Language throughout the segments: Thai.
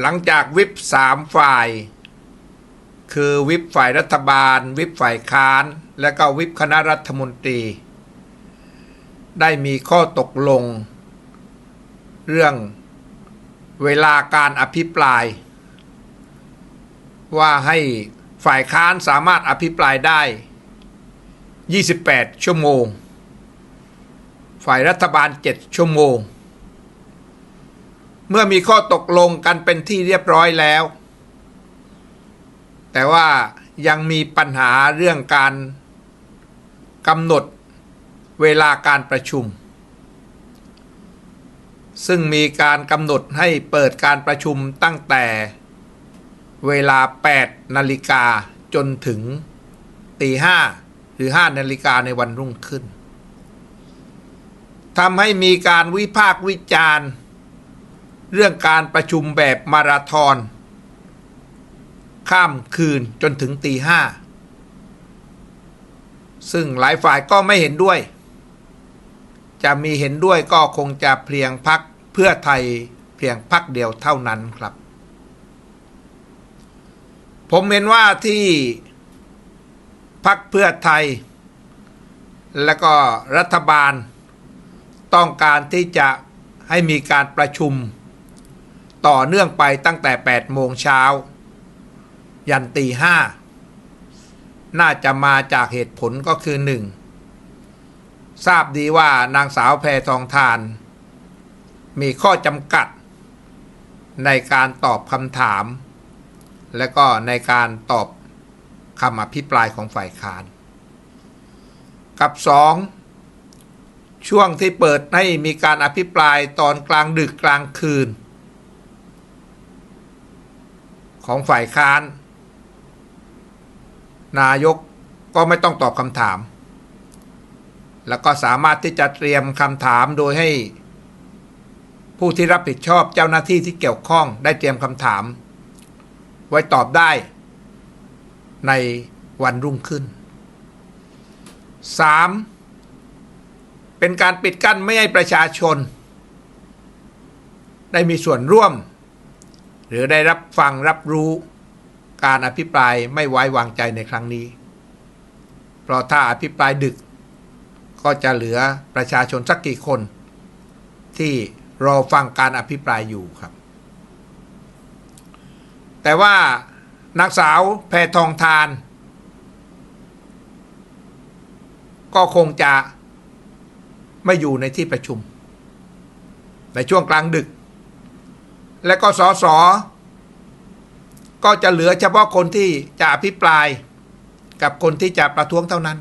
หลังจากวิปสามฝ่าย คือวิปฝ่ายรัฐบาล วิปฝ่ายค้าน และก็วิปคณะรัฐมนตรี ได้มีข้อตกลง เรื่องเวลาการอภิปราย ว่าให้ฝ่ายค้านสามารถอภิปรายได้ 28 ชั่วโมง ฝ่ายรัฐบาล 7 ชั่วโมง เมื่อมีข้อตกลงกันเป็นที่เรียบร้อยแล้ว แต่ว่ายังมีปัญหาเรื่องการกำหนดเวลาการประชุม ซึ่งมีการกำหนดให้เปิดการประชุมตั้งแต่เวลา 8 นาฬิกาจนถึงตีห้าหรือ 5 นาฬิกาในวันรุ่งขึ้นทำให้มีการวิพากษ์วิจารณ์ เรื่องการประชุมแบบมาราธอน ข้ามคืนจนถึงตีห้าซึ่งหลายฝ่ายก็ไม่เห็นด้วย จะมีเห็นด้วยก็คงจะเพียงพักเพื่อไทยเพียงพักเดียวเท่านั้นครับ ผมเห็นว่าที่พักเพื่อไทย และก็รัฐบาลต้องการที่จะให้มีการประชุม ต่อเนื่องไปตั้งแต่ 8 โมงเช้า ยันตีห้าน่าจะมาจากเหตุผลก็คือหนึ่งทราบดีว่านางสาวแพทองทาน มีข้อจำกัด ในการตอบคำถาม และก็ในการตอบคำอภิปรายของฝ่ายค้าน กับสองช่วงที่เปิดให้มีการอภิปรายตอนกลางดึกกลางคืน ของฝ่ายค้าน นายกก็ไม่ต้องตอบคำถาม แล้วก็สามารถที่จะเตรียมคำถามโดยให้ ผู้ที่รับผิดชอบเจ้าหน้าที่ที่เกี่ยวข้องได้เตรียมคำถาม ไว้ตอบได้ ในวันรุ่งขึ้น 3. เป็นการปิดกั้นไม่ให้ประชาชน ได้มีส่วนร่วม หรือได้รับฟังรับรู้การอภิปรายไม่ไว้วางใจในครั้งนี้ เพราะถ้าอภิปรายดึก ก็จะเหลือประชาชนสักกี่คน ที่รอฟังการอภิปรายอยู่ครับ แต่ว่านางสาวแพทองทาน ก็คงจะไม่อยู่ในที่ประชุม ในช่วงกลางดึก และก็สสก็จะเหลือเฉพาะคนที่จะอภิปรายกับคนที่จะประท้วงเท่านั้น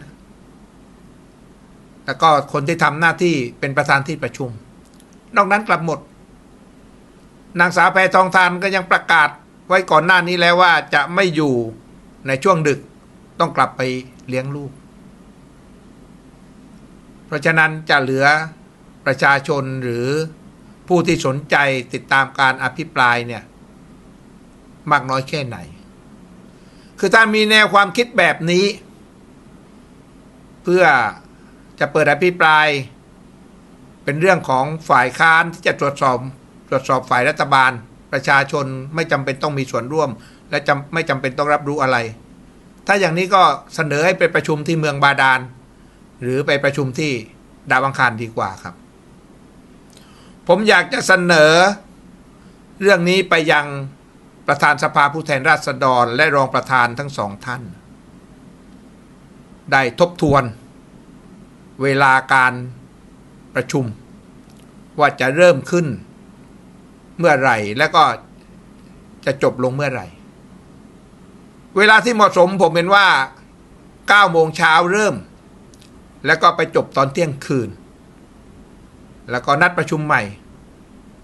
แล้วก็คนที่ทำหน้าที่เป็นประธานที่ประชุม นอกนั้นกลับหมด นางสาวแพทองทานก็ยังประกาศไว้ก่อนหน้านี้แล้วว่าจะไม่อยู่ในช่วงดึกต้องกลับไปเลี้ยงลูก เพราะฉะนั้นจะเหลือประชาชนหรือ ผู้ที่สนใจติดตามการอภิปรายเนี่ย มากน้อยแค่ไหน คือถ้ามีแนวความคิดแบบนี้ เพื่อจะเปิดอภิปราย เป็นเรื่องของฝ่ายค้านที่จะตรวจสอบตรวจสอบฝ่ายรัฐบาล ประชาชนไม่จำเป็นต้องมีส่วนร่วม และจำไม่จำเป็นต้องรับรู้อะไร ถ้าอย่างนี้ก็เสนอให้ไปประชุมที่เมืองบาดาลหรือไปประชุมที่ดาวังคารดีกว่าครับ ผมอยากจะเสนอ เรื่องนี้ไปยังประธานสภาผู้แทนราษฎรและรองประธานทั้งสองท่าน ได้ทบทวน เวลาการประชุม ว่าจะเริ่มขึ้นเมื่อไหร่และก็จะจบลงเมื่อไหร่ เวลาที่เหมาะสมผมเห็นว่า9โมงเช้าเริ่ม แล้วก็ไปจบตอนเที่ยงคืน แล้วก็นัดประชุมใหม่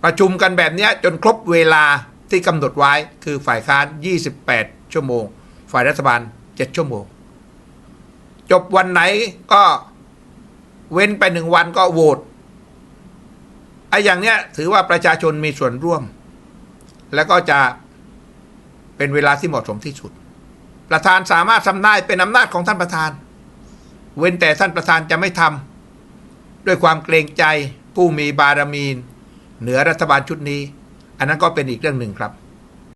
ประชุมกันแบบนี้จนครบเวลาที่กำหนดไว้คือฝ่ายค้าน 28 ชั่วโมง ฝ่ายรัฐบาล 7 ชั่วโมง จบวันไหนก็เว้นไปหนึ่งวันก็โหวตไอ้อย่างเนี้ยถือว่าประชาชนมีส่วนร่วม แล้วก็จะเป็นเวลาที่เหมาะสมที่สุด ประธานสามารถทำได้เป็นอำนาจของท่านประธาน เว้นแต่ท่านประธานจะไม่ทำด้วยความเกรงใจ ผู้มีบารมีเหนือรัฐบาลชุดนี้ อันนั้นก็เป็นอีกเรื่องหนึ่งครับ